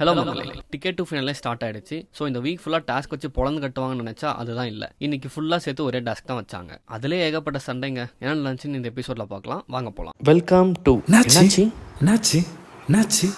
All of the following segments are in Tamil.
ஹலோ மக்களே. டிக்கெட் டு ஃபைனலே ஸ்டார்ட் ஆயிடுச்சு. ஸோ இந்த வீக் ஃபுல்லாக டாஸ்க் வச்சு பொழந்து கட்டுவாங்கன்னு நினச்சா அதுதான் இல்லை. இன்னைக்கு ஃபுல்லாக சேர்த்து ஒரே டாஸ்க் தான் வச்சாங்க. அதிலே ஏகப்பட்ட சண்டைங்க என்ன நினச்சின்னு இந்த எபிசோடில் பார்க்கலாம். வாங்க போகலாம் வெல்கம் டு என்னாச்சு? என்னாச்சு? என்னாச்சு?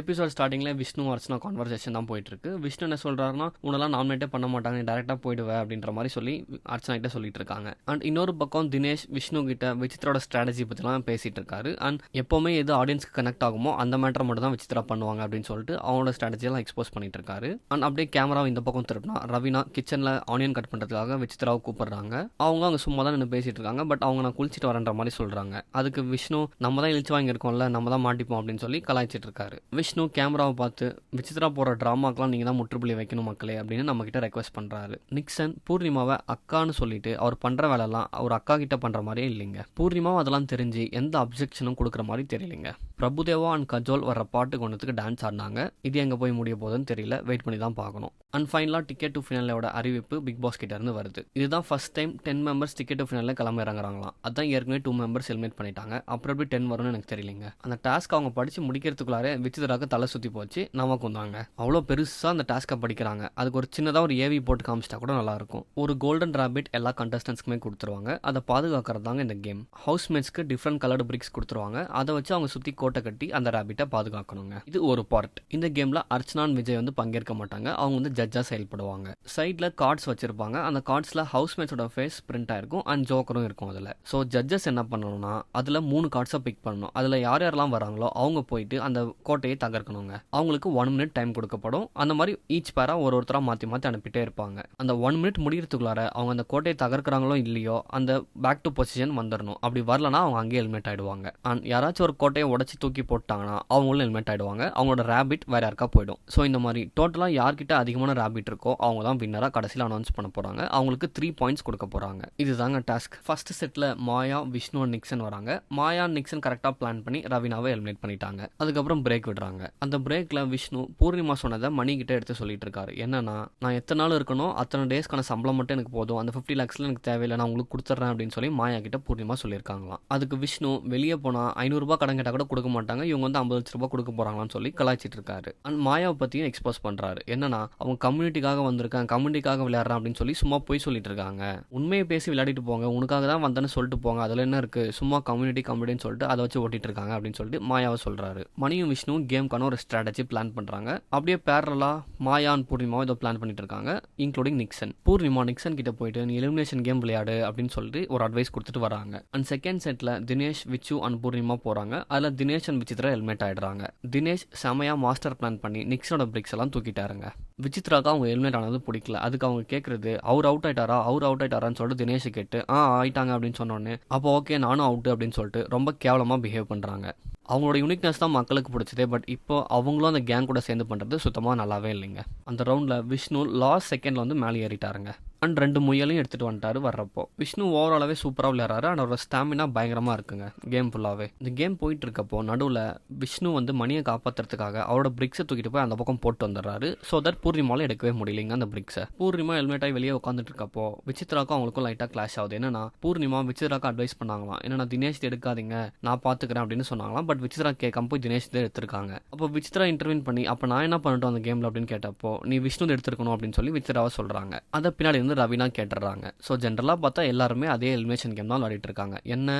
எபிசோட் ஸ்டார்டிங்கில் விஷ்ணு அர்ச்சனா கான்வர்சேஷன் தான் போயிட்டு இருக்கு விஷ்ணு என்ன சொல்றாருன்னா உன்னெல்லாம் நாமினேட்டே பண்ண மாட்டாங்க டேரெக்டாக போயிடுவேன் அப்படின்ற மாதிரி சொல்லி அர்ச்சனா கிட்ட சொல்லிட்டு இருக்காங்க. அண்ட் இன்னொரு பக்கம் தினேஷ் விஷ்ணு கிட்ட விசித்ரோட ஸ்ட்ராட்டஜி பற்றிலாம் பேசிட்டு இருக்காரு. அண்ட் எப்போவுமே எது ஆடியன்ஸ்க்கு கனெக்ட் ஆகுமோ அந்த மேட்டரை மட்டும் தான் விசித்ரா பண்ணுவாங்க அப்படின்னு சொல்லிட்டு அவங்களோட ஸ்ட்ராட்டஜியெல்லாம் எக்ஸ்போஸ் பண்ணிட்டு இருக்காரு. அண்ட் அப்படியே கேமரா இந்த பக்கம் திருப்பினா ரவினா கிச்சனில் ஆனியன் கட் பண்ணுறதுக்காக விசித்ராவை கூப்பிடுறாங்க. அவங்க அங்கே சும்மா தான் நின்று பேசிட்டு இருக்காங்க பட் அவங்க நான் குளிச்சிட்டு வரேன்ற மாதிரி சொல்கிறாங்க அதுக்கு விஷ்ணு நம்ம தான் இழிச்சு வாங்கியிருக்கோம்ல நம்ம தான் மாட்டிப்போம் அப்படின்னு சொல்லி கலாய்ச்சிட்டு இருக்காரு. விஷ்ணு கேமராவை பார்த்து விசித்ரா போகிற ட்ராமாக்கெலாம் நீங்கள் தான் முற்றுப்புள்ளி வைக்கணும் மக்களே அப்படின்னு நம்மக்கிட்ட ரெக்வஸ்ட் பண்ணுறாரு நிக்சன் பூர்ணிமாவை அக்கான்னு சொல்லிட்டு அவர் பண்ணுற வேலைலாம் அவர் அக்கா கிட்ட பண்ணுற மாதிரியே இல்லைங்க. பூர்ணிமாவும் அதெல்லாம் தெரிஞ்சு எந்த அப்ஜெக்ஷனும் கொடுக்குற மாதிரி தெரியலைங்க. பிரபுதேவா அண்ட் கஜோல் வர பாட்டு கொண்டதுக்கு டான்ஸ் ஆடினாங்க. இது எங்கே போய் முடிய போகுதுன்னு தெரியல. வெயிட் பண்ணி தான் பார்க்கணும். அண்ட் ஃபைனலாக டிக்கெட் டு ஃபினாலோட அறிவிப்பு பிக் பாஸ் கிட்ட இருந்து வருது. இதுதான் first time ten members ticket to ஃபினாலில் கிளம்ப இறங்குறாங்களாம் அதான் ஏற்கனவே டூ மெம்பர்ஸ் ஹெல்மெட் பண்ணிட்டாங்க. அப்புறம் எப்படி டென் வரும்னு எனக்கு தெரியலைங்க. அந்த டாஸ்க் அவங்க படித்து முடிக்கிறதுக்குள்ளாரே விசிதராக தலை சுற்றி போச்சு. நமக்கு வந்தாங்க அவ்வளோ பெருசாக அந்த டாஸ்க்கை படிக்கிறாங்க. அதுக்கு ஒரு சின்னதாக ஒரு ஏவி போட்டு காமிச்சிட்டா கூட நல்லாயிருக்கும் ஒரு கோல்டன் ராபிட் எல்லா கண்டஸ்டன்ஸ்க்குமே கொடுத்துருவாங்க. அதை பாதுகாக்கிறது தாங்க இந்த கேம் ஹவுஸ்மேட்ஸ்க்கு டிஃப்ரெண்ட் கலர்டு பிரிக்ஸ் கொடுத்துருவாங்க. அதை வச்சு அவங்க சுற்றி கோட்டை கட்டி அந்த ராபிட்டை பாதுகாக்கணுங்க. இது ஒரு பார்ட் இந்த கேமில் அர்ச்சனான் விஜய் வந்து பங்கேற்க மாட்டாங்க. அவங்க வந்து ஜட்ஜாக செயல்படுவாங்க. சைடில் கார்ட்ஸ் வச்சிருப்பாங்க. அந்த கார்ட்ஸில் ஹவுஸ்மேட்ஸோட ஃபேஸ் பிரிண்ட் ஆயிருக்கும் அண்ட் ஜோக்கரும் இருக்கும் அதில். ஸோ ஜட்ஜஸ் என்ன பண்ணணும்னா அதில் மூணு கார்ட்ஸை பிக் பண்ணணும். அதில் யார் யாரெல்லாம் வராங்களோ அவங்க போயிட்டு அந்த கோட்டையை தகர்க்கணுங்க. அவங்களுக்கு ஒன் மினிட் டைம் கொடுக்கப்படும். அந்த மாதிரி ஈச் பேரா ஒரு ஒருத்தராக மாற்றி மாற்றி அனுப்பிட்டே இருப்பாங்க. அந்த ஒன் மினிட் முடியறதுக்குள்ளார அவங்க அந்த கோட்டையை தகர்க்கிறாங்களோ இல்லையோ அந்த பேக் டு பொசிஷன் வந்துடணும் அப்படி வரலனா அவங்க அங்கேயே ஹெல்மெட் ஆயிடுவாங்க. அண்ட் யாராச்சும் ஒரு கோட்டையை உடச்சி தூக்கி போட்டாங்கன்னா அவங்களும் ஹெல்மெட் ஆகிடுவாங்க அவங்களோட ரேபிட் வேறு யாருக்கா போயிடும். ஸோ இந்த மாதிரி டோட்டலாக யார்கிட்ட அதிகமான ரேபிட் இருக்கோ அவங்க தான் வின்னராக கடைசியில் அனௌன்ஸ் பண்ண போகிறாங்க அவங்களுக்கு த்ரீ பாயிண்ட்ஸ் கொடுக்க போகிறாங்க இதுதாங்க டாஸ்க் ஃபர்ஸ்ட் செட்டில் மாயா விஷ்ணு and நிக்சன் வராங்க. மாயா நிக்சன் கரெக்டாக பிளான் பண்ணி ரவினாவை ஹெல்மெட் பண்ணிட்டாங்க. அதுக்கப்புறம் பிரேக் விடுறாங்க. அந்த பிரேக்கில் விஷ்ணு பூர்ணிமா சொன்னதை மணிக்கிட்ட எடுத்து சொல்லிட்டு இருக்காரு. என்னன்னா நான் எத்தனை நாள் இருக்கணும்? அத்தனை டேஸ்க்கான சம்பளம் மட்டும் எனக்கு போதும். அந்த ஃபிஃப்டி லேக்ஸில் எனக்கு தேவையில்லை. நான் உங்களுக்கு கொடுத்துட்றேன் அப்படின்னு சொல்லி மாயா கிட்ட பூர்ணிமா சொல்லியிருக்காங்களாம். அதுக்கு விஷ்ணு வெளியே போனால் ஐநூறுரூபா கடன் கேட்டால் கூட கொடுக்க மாட்டாங்க இவங்க வந்து ஐம்பது லட்ச ரூபாய் கொடுக்க போறாங்களான்னு சொல்லி கலாய்ச்சிட்டு இருக்காரு அண்ட் மாயாவை பற்றியும் எக்ஸ்போஸ் பண்ணுறாரு என்னன்னா அவங்க கம்யூனிட்டிக்காக வந்திருக்காங்க கம்யூனிட்டிக்காக விளையாடுறான் அப்படின்னு சொல்லி சும்மா போய் சொல்லிட்டு இருக்காங்க உண்மையை பேசி விளையாடிட்டு போங்க உனக்காக தான் வந்தேன்னு சொல்லிட்டு போங்க அதில் என்ன இருக்கு? சும்மா கம்யூனிட்டி கம்யூனிட்டின்னு சொல்லிட்டு அதை வச்சு ஓட்டிட்டு இருக்காங்க அப்படின்னு சொல்லிட்டு மாயாவை சொல்றாரு. மணியும் விஷ்ணுவும் கேம்க்கான ஒரு ஸ்ட்ராட்டஜி பிளான் பண்றாங்க. அப்படியே பேரலா மாயான் பூர்ணிமாவும் இதை பிளான் பண்ணிட்டு இருக்காங்க இன்க்ளூடிங் நிக்சன் பூர்ணிமா நிக்சன் கிட்ட போயிட்டு நீ எலிமினேஷன் கேம் விளையாடு அப்படின்னு சொல்லிட்டு ஒரு அட்வைஸ் கொடுத்துட்டு வராங்க. அண்ட் செகண்ட் செட்ல தினேஷ் விச்சு அண்ட் பூர்ணிமா போறாங்க. அதில் தினேஷ் அண்ட் விசித்ரா ஹெல்மெட் ஆயிடுறாங்க. தினேஷ் செமையா மாஸ்டர் பிளான் பண்ணி நிக்ஸனோட பிரிக்ஸ் எல்லாம் தூக்கிட்டாருங்க. விசித்ராக்கு அவங்க ஹெல்மெட் ஆனது பிடிக்கல. அதுக்கு அவங்க கேட்குறது அவர் அவுட் ஆயிட்டாரா? அவர் அவுட் ஆயிட்டாரான்னு சொல்லிட்டு தினேஷ் கேட்டு ஆ ஆயிட்டாங்க அப்படின்னு சொன்னோடனே அப்போ ஓகே நானும் அவுட்டு அப்படின்னு சொல்லிட்டு ரொம்ப கேவலமாக பிஹேவ் பண்ணுறாங்க அவங்களோட யூனிக்னஸ் தான் மக்களுக்கு பிடிச்சதே பட் இப்போ அவங்களும் அந்த கேங் கூட சேர்ந்து பண்ணுறது சுத்தமாக நல்லாவே இல்லைங்க. அந்த ரவுண்டில் விஷ்ணு லாஸ்ட் செகண்டில் வந்து மேலே ஏறிட்டாருங்க. அண்ட் ரெண்டு முயலையும் எடுத்துகிட்டு வந்துட்டாரு வர்றப்போ. விஷ்ணு ஓவராலாகவே சூப்பராக விளையாடுறாரு. அண்ட் அவரோட ஸ்டாமினா பயங்கரமாக இருக்குங்க. கேம் ஃபுல்லாகவே இந்த கேம் போயிட்டு இருக்கப்போ நடுவில் விஷ்ணு வந்து மணியை காப்பாற்றுறதுக்காக அவரோட பிரிக்ஸை தூக்கிட்டு போய் அந்த பக்கம் போட்டு வந்துடுறாரு. ஸோ தட் பூர்ணிமாவில் எடுக்கவே முடியலைங்க அந்த பிரிக்ஸை பூர்ணிமா ஹெல்மெட் ஆகி வெளியே உட்காந்துட்டு இருக்கப்போ விசித்ராக்கும் அவங்களுக்கும் லைட்டாக கிளாஷ் ஆகுது. என்னன்னா பூர்ணிமா விசித்ராக்கு அட்வைஸ் பண்ணாங்களாம். என்னன்னா தினேஷ் எடுக்காதீங்க. நான் பார்த்துக்கிறேன் அப்படின்னு சொன்னாங்களாம். பட் விசித்ரா கேட்காம போய் தினேஷ் தான் எடுத்திருக்காங்க. அப்போ விசித்ரா இன்டர்வியூன் பண்ணி அப்போ நான் என்ன பண்ணட்டும் அந்த கேமில் அப்படின்னு கேட்டப்போ நீ விஷ்ணு எடுத்துருக்கணும் அப்படின்னு சொல்லி விசித்ராவை சொல்கிறாங்க அதை பின்னாடி வந்து ரவினா கேட்டுறாங்க. ஸோ ஜென்ரலாக பார்த்தா எல்லாருமே அதே எலிமினேஷன் கேம் தான் விளையாடிட்டு இருக்காங்க என்ன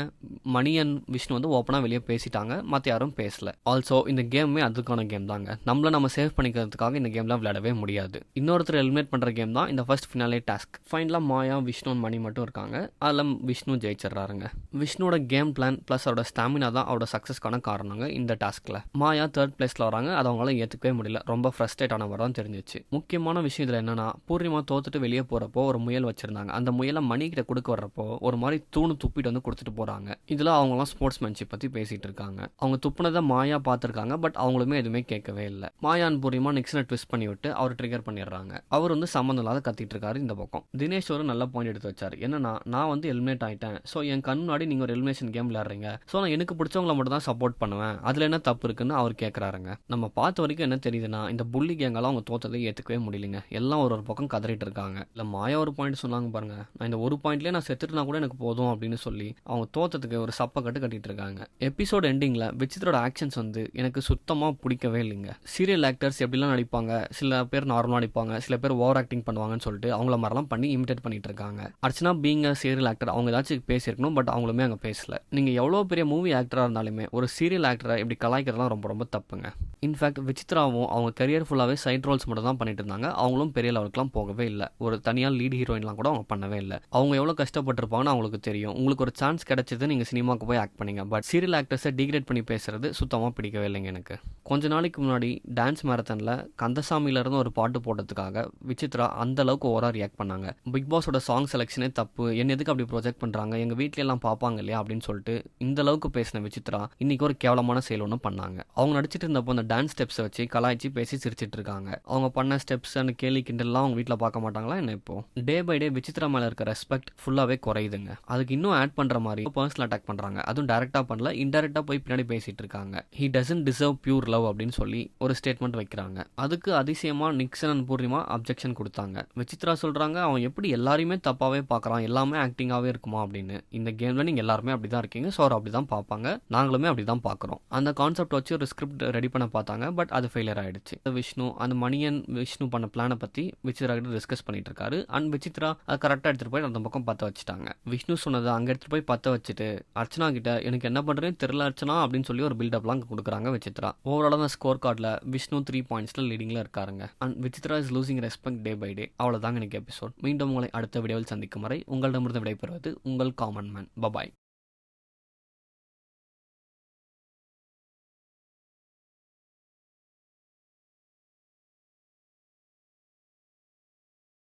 மணி அண்ட் விஷ்ணு வந்து ஓப்பனாக வெளியே பேசிட்டாங்க. மற்ற யாரும் பேசல. ஆல்சோ இந்த கேமே அதுக்கான கேம் தாங்க. நம்மள நம்ம சேவ் பண்ணிக்கிறதுக்காக இந்த கேம்லாம் விளையாடவே முடியாது. இன்னொருத்தர் எலிமினேட் பண்ணுற கேம் தான் இந்த ஃபர்ஸ்ட் ஃபினாலே டாஸ்க் ஃபைனலாக மாயா விஷ்ணு மணி மட்டும் இருக்காங்க. அதில் விஷ்ணு ஜெயிச்சிடுறாருங்க. விஷ்ணுவோட கேம் பிளான் ப்ளஸ் அவரோட ஸ்டாமினா தான் அவரோட சக்ஸஸ்க்கான காரணங்க இந்த டாஸ்கில் மாயா தேர்ட் பிளேஸில் வராங்க. அதை அவங்களால ஏற்றுக்கவே முடியல. ரொம்ப ஃப்ரஸ்ட்ரேட் ஆனவர் தான் தெரிஞ்சிச்சு. முக்கியமான விஷயம் இதில் என்னன்னா பூர்ணிமா தோத்துட்டு வெளியே போகிறப்போ ஒரு முயல் வச்சுருந்தாங்க. அந்த முயலை மணிக்கிட்ட கொடுக்க வர்றப்போ ஒரு மாதிரி தூணு துப்பிட்டு வந்து கொடுத்துட்டு போகிறாங்க இதில் அவங்களாம் ஸ்போர்ட்ஸ்மேன்ஷிப் பற்றி பேசிகிட்டு இருக்காங்க. அவங்க துப்புனதை மாயா பார்த்துருக்காங்க பட் அவங்களுமே எதுவுமே கேட்கவே இல்லை. மாயான் பூரியமாக நிக்ஸனை ட்விஸ்ட் பண்ணி விட்டு அவர் ட்ரிகர் பண்ணிடுறாங்க. அவர் வந்து சம்மந்தம் இல்லாத கத்திட்டு இருக்காரு இந்த பக்கம். தினேஷ் ஒரு நல்ல பாயிண்ட் எடுத்து வச்சார். என்னன்னா நான் வந்து எலிமினேட் ஆகிட்டேன் ஸோ என் கண் முன்னாடி நீங்கள் ஒரு எலிமினேஷன் கேம் விளையாடுறீங்க. ஸோ நான் எனக்கு பிடிச்சவங்கள மட்டும் தான் சப்போர்ட் பண்ணுவேன். அதில் என்ன தப்பு இருக்குன்னு அவர் கேட்குறாருங்க நம்ம பார்த்த வரைக்கும் என்ன தெரியுதுன்னா இந்த புள்ளி கேங்கெல்லாம் அவங்க தோத்ததை ஏற்றுக்கவே முடியலைங்க. எல்லாம் ஒரு ஒரு பக்கம் கதறிட்டு இருக்காங்க. இல்லை மாயா மாயா ஒரு பாயிண்ட் சொன்னாங்க பாருங்க. நான் இந்த ஒரு பாயிண்ட்லேயே நான் செத்துட்டுனா கூட எனக்கு போதும் அப்படின்னு சொல்லி அவங்க தோத்தத்துக்கு ஒரு சப்பை கட்டு கட்டிட்டு இருக்காங்க. எபிசோட் எண்டிங்கில் விசித்திரோட ஆக்ஷன்ஸ் வந்து எனக்கு சுத்தமாக பிடிக்கவே இல்லைங்க. சீரியல் ஆக்டர்ஸ் எப்படிலாம் நடிப்பாங்க சில பேர் நார்மலாக நடிப்பாங்க சில பேர் ஓவர் ஆக்டிங் பண்ணுவாங்கன்னு சொல்லிட்டு அவங்கள மாதிரிலாம் பண்ணி இமிடேட் பண்ணிட்டு இருக்காங்க. அர்ச்சனா பீங் சீரியல் ஆக்டர் அவங்க ஏதாச்சும் பேசியிருக்கணும் பட் அவங்களுமே அங்கே பேசல. நீங்கள் எவ்வளோ பெரிய மூவி ஆக்டராக இருந்தாலுமே ஒரு சீரியல் ஆக்டரை இப்படி கலாய்க்கிறதுலாம் ரொம்ப ரொம்ப தப்புங்க. இன்ஃபேக்ட் விசித்ராவும் அவங்க கரியர் ஃபுல்லாகவே சைட் ரோல்ஸ் மட்டும் தான் பண்ணிட்டு இருந்தாங்க. அவங்களும் பெரிய லெவலுக்குலாம் போகவே இல்லை. ஒரு தனியாக லீட் ஹீரோயின்லாம் கூட அவங்க பண்ணவே இல்லை. அவங்க எவ்வளோ கஷ்டப்பட்டிருப்பாங்கன்னு அவங்களுக்கு தெரியும். உங்களுக்கு ஒரு சான்ஸ் கிடைச்சது நீங்கள் சினிமாவுக்கு போய் ஆக்ட் பண்ணீங்க. பட் சீரியல் ஆக்டர்ஸை டிகிரேட் பண்ணி பேசுறது சுத்தமாக பிடிக்கவே இல்லைங்க எனக்கு. கொஞ்ச நாளைக்கு முன்னாடி டான்ஸ் மேரத்தனில் கந்தசாமியிலேருந்து ஒரு பாட்டு போட்டதுக்காக விசித்ரா அந்த அளவுக்கு ஓவராக ரியாக்ட் பண்ணாங்க. பிக் பாஸோட சாங் செலெக்ஷனே தப்பு. என்ன எதுக்கு அப்படி ப்ரொஜெக்ட் பண்ணுறாங்க எங்கள் வீட்டில எல்லாம் பார்ப்பாங்க இல்லையா? அப்படின்னு சொல்லிட்டு இந்த அளவுக்கு பேசின விசித்ரா இன்னைக்கு ஒரு கேவலமான செயல் ஒன்று பண்ணாங்க. அவங்க நடிச்சிட்டு இருந்தப்போ அந்த டான்ஸ் ஸ்டெப்ஸை வச்சு கலாய்ச்சி பேசி சிரிச்சிட்டு இருக்காங்க. அவங்க பண்ண ஸ்டெப்ஸ் அந்த கேலி கிண்டல்லாம் அவங்க வீட்டில் பார்க்க மாட்டாங்களா என்ன இப்போ? டே பை டே விசித்ரா மேலே இருக்க ரெஸ்பெக்ட் ஃபுல்லாகவே குறையுதுங்க. அதுக்கு இன்னும் ஆட் பண்ணுற மாதிரி பர்சனல் அட்டாக் பண்ணுறாங்க அதுவும் டேரெக்டாக பண்ணல இன்டெரக்டாக போய் பின்னாடி பேசிட்டு இருக்காங்க. He doesn't deserve pure love அப்படின்னு சொல்லி ஒரு ஸ்டேட்மெண்ட் வைக்கிறாங்க. அதுக்கு அதிசயமாக நிக்சன் அண்ட் பூர்ணிமா அப்ஜெக்ஷன் கொடுத்தாங்க. விசித்ரா சொல்கிறாங்க அவன் எப்படி எல்லாரையுமே தப்பாகவே பார்க்குறான் எல்லாமே ஆக்டிங்காகவே இருக்குமா? அப்படின்னு. இந்த கேமில் நீங்கள் எல்லாருமே அப்படி தான் இருக்கீங்க ஸோ அப்படி தான் பார்ப்பாங்க நாங்களுமே அப்படி தான் பார்க்குறோம். அந்த கான்செப்ட் வச்சு ஒரு ஸ்கிரிப்ட் ரெடி பண்ண பார்த்தாங்க பட் அது ஃபெயிலியர் ஆயிடுச்சு. விஷ்ணு அந்த மணியன் விஷ்ணு பண்ண பிளானை பற்றி விசித்ரா கிட்ட டிஸ்கஸ் பண்ணிட்டு இருக்காரு. அண்ட் விசித்ரா அது கரெக்டாக எடுத்துகிட்டு போய் அந்த பக்கம் பற்ற வச்சுட்டாங்க. விஷ்ணு சொன்னதை அங்கே எடுத்துகிட்டு போய் பற்ற வச்சுட்டு அர்ச்சனா கிட்ட எனக்கு என்ன பண்ணுறேன்னு தெரில அர்ச்சனா அப்படின்னு சொல்லி ஒரு பில்டப்லாம் அங்கே கொடுக்குறாங்க விசித்ரா. ஓவராலாக அந்த ஸ்கோர் கார்டில் விஷ்ணு த்ரீ பாயிண்ட்ஸில் லீடிங்கில் இருக்காருங்க. And Vichitra is losing respect day by day அவ்வளோதாங்க எனக்கு எபிசோட் மீண்டும் உங்களை அடுத்த வீடியோவில் சந்திக்கும் வரை உங்களிடமிருந்து விடைபெறுவது உங்கள் காமன் மேன் பபாய்